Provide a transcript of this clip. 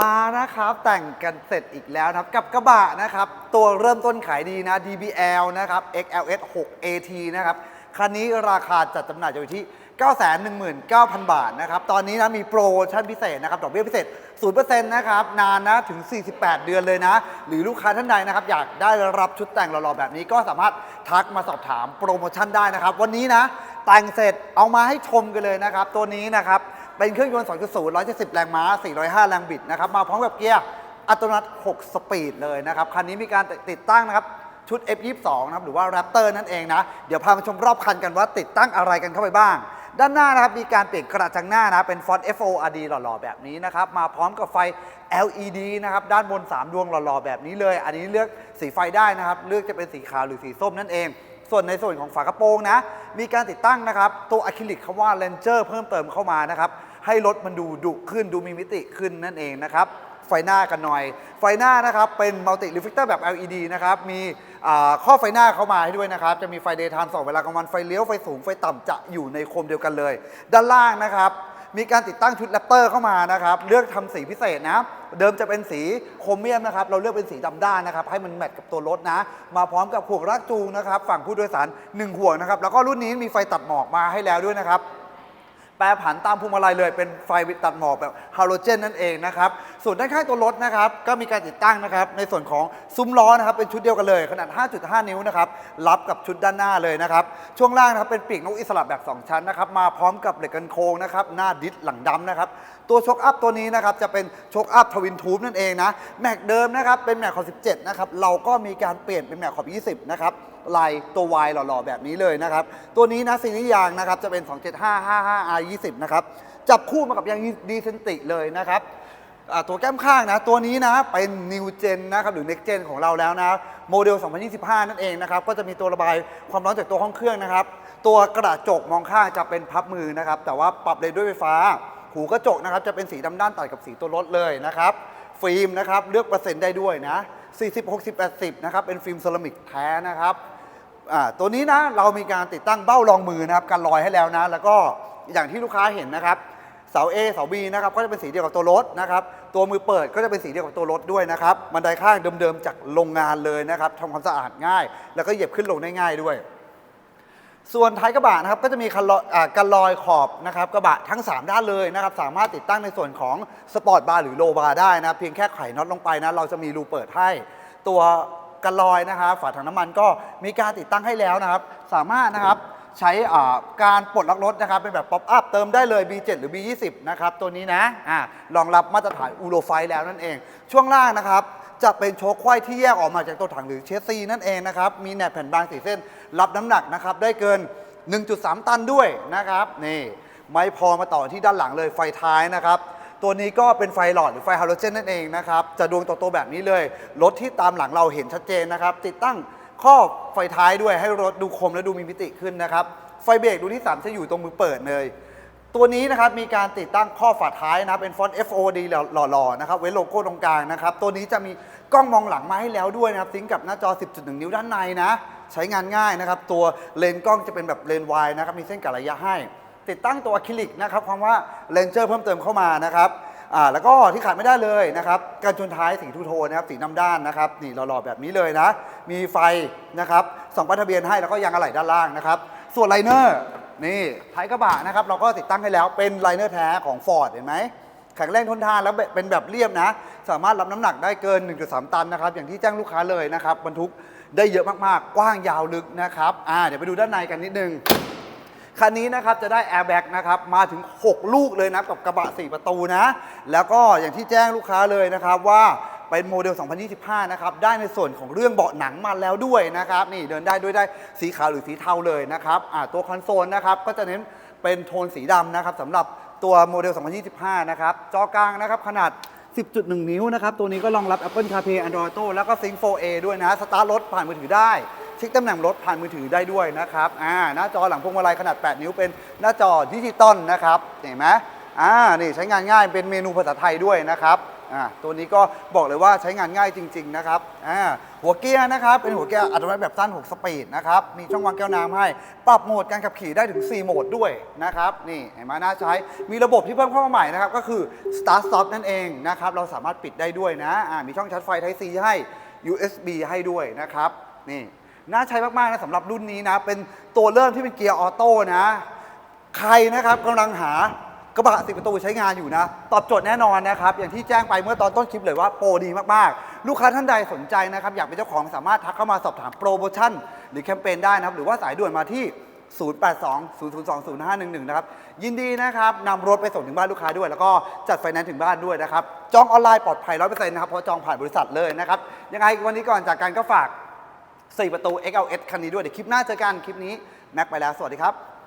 มานะครับแต่งกันเสร็จอีกแล้วนะครับ กับกระบะนะครับ ตัวเริ่มต้นขายดีนะ DBL นะครับ XLS 6 AT นะครับ คันนี้ราคาจัดจำหน่ายอยู่ที่ 919,000 บาทนะครับ ตอนนี้นะมีโปรโมชั่นพิเศษนะครับ ดอกเบี้ยพิเศษ 0%นะครับ นานนะถึง 48 เดือนเลยนะ หรือลูกค้าท่านใดนะครับ อยากได้รับชุดแต่งหล่อๆแบบนี้ ก็สามารถทักมาสอบถามโปรโมชั่นได้นะครับ วันนี้นะแต่งเสร็จเอามาให้ชมกันเลยนะครับ ตัวนี้นะครับ เป็นเครื่องยนต์ 2.0 170 แรงม้า 405 แรงบิดนะครับ มาพร้อมกับเกียร์อัตโนมัติ 6 สปีดเลยนะครับ คันนี้มีการติดตั้งนะครับ ชุด F22 นะครับ หรือว่า Raptor นั่นเองนะ เดี๋ยวพามาชมรอบคันกันว่าติดตั้งอะไรกันเข้าไปบ้าง ด้านหน้านะครับ มีการเปลี่ยนกระจังหน้านะ เป็นฟอนต์ FORD หล่อๆ แบบนี้นะครับ มาพร้อมกับไฟ LED นะครับ ด้านบน 3 ดวงหล่อๆ แบบนี้เลย อันนี้เลือกสีไฟได้นะครับ เลือกจะเป็นสีขาวหรือสีส้มนั่นเองส่วนในส่วนของฝากระโปรงนะ มีการติดตั้งนะครับ ตัวอะคริลิกคำว่า Ranger เพิ่มเติมเข้ามานะครับ ให้รถมันดูดุขึ้นดูมีมิติขึ้นนั่นเองนะครับ ไฟหน้ากันหน่อย ไฟหน้านะครับเป็นมัลติ r ิฟ l ิ c เตอร์แบบ LED นะครับ มีข้อไฟหน้าเข้ามาให้ด้วยนะครับ จะมีไฟเดย์ไทม์สองเวลากลางวันไฟเลี้ยวไฟสูงไฟต่ำจะอยู่ในโคมเดียวกันเลย ด้านล่างนะครับมีการติดตั้งชุดแรปเตอร์เข้ามานะครับ เลือกทำสีพิเศษนะ เดิมจะเป็นสีโครเมียมนะครับ เราเลือกเป็นสีดำด้านนะครับ ให้มันแมทกับตัวรถนะ มาพร้อมกับห่วงลากจูงนะครับ ฝั่งผู้โดยสาร 1 ห่วงนะครับ แล้วก็รุ่นนี้มีไฟตัดหมอกมาให้แล้วด้วยนะครับ แปรผันตามพวงมาลัยเลย เป็นไฟตัดหมอกแบบฮาโลเจนนั่นเองนะครับ ส่วนด้านข้างตัวรถนะครับ ก็มีการติดตั้งนะครับ ในส่วนของซุ้มล้อนะครับ เป็นชุดเดียวกันเลย ขนาด 5.5 นิ้วนะครับ รับกับชุดด้านหน้าเลยนะครับ ช่วงล่างนะครับเป็นปีกนกอิสระแบบ 2 ชั้นนะครับ มาพร้อมกับเหล็กกันโค้งนะครับ หน้าดิสหลังดำนะครับ ตัวช็อคอัพตัวนี้นะครับ จะเป็นช็อคอัพทวินทูบนั่นเองนะ แม็กเดิมนะครับ เป็นแม็กของ17 นะครับ เราก็มีการเปลี่ยนเป็นแม็กของ20 นะครับลายตัว Y หล่อๆแบบนี้เลยนะครับ ตัวนี้นะซีรีส์ยางนะครับจะเป็น 27555 R 20 นะครับ จับคู่มากับยางดีเซนติเลยนะครับตัวแก้มข้างนะตัวนี้นะเป็น New Gen นะครับหรือ Next Gen ของเราแล้วนะโมเดล 2025 นั่นเองนะครับก็จะมีตัวระบายความร้อนจากตัวห้องเครื่องนะครับ ตัวกระจกมองข้างจะเป็นพับมือนะครับ แต่ว่าปรับเลนด้วยไฟฟ้า หูกระจกนะครับจะเป็นสีดำด้านตัดกับสีตัวรถเลยนะครับ ฟิล์มนะครับเลือกเปอร์เซ็นต์ได้ด้วยนะ 40 60 80 นะครับเป็นฟิล์มเซรามิกแท้นะครับตัวนี้นะเรามีการติดตั้งเบ้ารองมือนะครับกันรอยให้แล้วนะ แล้วก็ อย่างที่ลูกค้าเห็นนะครับเสา A เสา B นะครับก็จะเป็นสีเดียวกับตัวรถนะครับตัวมือเปิดก็จะเป็นสีเดียวกับตัวรถด้วยนะครับบันไดข้างเดิมๆจากโรงงานเลยนะครับทำความสะอาดง่าย แล้วก็เหยียบขึ้นลงได้ง่ายด้วย ส่วนท้ายกระบะนะครับก็จะมีกันลอยขอบนะครับกระบะทั้ง 3 ด้านเลยนะครับสามารถติดตั้งในส่วนของสปอร์ตบาร์หรือโลบาร์ได้นะเพียงแค่ไขน็อตลงไปนะเราจะมีรูเปิดให้ตัวกันลอยนะครับฝาถังน้ำมันก็มีการติดตั้งให้แล้วนะครับ สามารถนะครับ ใช้การปลดล็อกรถนะครับ เป็นแบบป๊อปอัพเติมได้เลย B7 หรือ B20 นะครับ ตัวนี้นะอ่ารองรับมาตรฐานอูโรไฟแล้วนั่นเอง ช่วงล่างนะครับ จะเป็นโชคควายที่แยกออกมาจากตัวถังหรือเชสซีนั่นเองนะครับ มีแหนบแผ่นบางสีเส้น รับน้ำหนักนะครับ ได้เกิน 1.3 ตันด้วยนะครับ นี่ไม่พอมาต่อที่ด้านหลังเลยไฟท้ายนะครับตัวนี้ก็เป็นไฟหลอดหรือไฟฮาโลเจนนั่นเองนะครับ จะดวงโตๆแบบนี้เลย รถที่ตามหลังเราเห็นชัดเจนนะครับ ติดตั้ง ข้อไฟท้ายด้วยให้รถดูคมและดูมีมิติขึ้นนะครับ ไฟเบรกดูที่ 3 จะอยู่ตรงมือเปิดเลย ตัวนี้นะครับมีการติดตั้งข้อฝาท้ายนะเป็นฟอนต์ FOD หล่อๆนะครับไว้โลโก้ตรงกลางนะครับ ตัวนี้จะมีกล้องมองหลังมาให้แล้วด้วยนะครับซิงกับหน้าจอ 10.1 นิ้วด้านในนะ ใช้งานง่ายนะครับ ตัวเลนกล้องจะเป็นแบบเลนวายนะครับมีเส้นกะระยะให้ ติดตั้งตัวอะคริลิกนะครับความว่าเลนเจอร์เพิ่มเติมเข้ามานะครับ อ่าแล้วก็ที่ขาดไม่ได้เลยนะครับการชนท้ายสีทูโทนนะครับสีน้ำด้านนะครับนี่หล่อๆแบบนี้เลยนะ มีไฟนะครับส่องป้ายทะเบียนให้แล้วก็ยางอะไหล่ด้านล่างนะครับ ส่วนไลเนอร์นี่ท้ายกระบะนะครับเราก็ติดตั้งให้แล้วเป็นไลเนอร์แท้ของ Ford เห็นไหมแข็งแรงทนทานแล้วเป็นแบบเรียบนะ สามารถรับน้ำหนักได้เกิน 1.3 ตันนะครับ อย่างที่แจ้งลูกค้าเลยนะครับบรรทุกได้เยอะมากๆ กว้างยาวลึกนะครับอ่าเดี๋ยวไปดูด้านในกันนิดนึง คันนี้นะครับจะได้แอร์แบ็กนะครับมาถึง 6 ลูกเลยนะกับกระบะ 4 ประตูนะ แล้วก็อย่างที่แจ้งลูกค้าเลยนะครับว่าเป็นโมเดล 2025 นะครับ ได้ในส่วนของเรื่องเบาะหนังมาแล้วด้วยนะครับ นี่เดินได้ด้วยได้สีขาวหรือสีเทาเลยนะครับตัวคอนโซลนะครับก็จะเน้นเป็นโทนสีดำนะครับสำหรับตัวโมเดล 2025 นะครับ จอกลางนะครับขนาด 10.1 นิ้วนะครับ ตัวนี้ก็รองรับ Apple CarPlay Android Auto แล้วก็ Sync 4A ด้วยนะ สตาร์ทรถผ่านมือถือได้ เช็คตำแหน่งรถผ่านมือถือได้ด้วยนะครับอ่าหน้าจอหลังพวงมาลัยขนาด 8 นิ้วเป็นหน้าจอดิจิตอลนะครับเห็นไหมอ่านี่ใช้งานง่ายเป็นเมนูภาษาไทยด้วยนะครับอ่าตัวนี้ก็บอกเลยว่าใช้งานง่ายจริง ๆ นะครับอ่าหัวเกียร์นะครับ เป็นหัวเกียร์อัตโนมัติแบบสั้น 6 สปีดนะครับ มีช่องวางแก้วน้ำให้ ปรับโหมดการขับขี่ได้ถึง 4 โหมดด้วยนะครับ นี่เห็นไหมน่าใช้ มีระบบที่เพิ่มเข้ามาใหม่นะครับ ก็คือ start stop นั่นเองนะครับ เราสามารถปิดได้ด้วยนะอ่ามีช่องชาร์จไฟ Type C ให้ USB ให้ด้วยนะครับ นี่ น่าใช้มากๆนะสำหรับรุ่นนี้นะ เป็นตัวเริ่มที่เป็นเกียร์ออโต้นะ ใครนะครับกำลังหากระบะสิบประตูใช้งานอยู่นะ ตอบโจทย์แน่นอนนะครับ อย่างที่แจ้งไปเมื่อตอนต้นคลิปเลยว่าโปรดีมากๆ ลูกค้าท่านใดสนใจนะครับ อยากเป็นเจ้าของสามารถทักเข้ามาสอบถามโปรโมชั่น หรือแคมเปญได้นะครับ หรือว่าสายด่วนมาที่ 0820020511 นะครับ ยินดีนะครับนำรถไปส่งถึงบ้านลูกค้าด้วย แล้วก็จัดไฟแนนซ์ถึงบ้านด้วยนะครับ จองออนไลน์ปลอดภัย100%นะครับเพราะจองผ่านบริษัทเลยนะครับ ยังไงวันนี้ก่อนจากกันก็ฝาก 4 ประตู XLS คันนี้ด้วย เดี๋ยวคลิปหน้าเจอกัน คลิปนี้ แม็กไปแล้ว สวัสดีครับ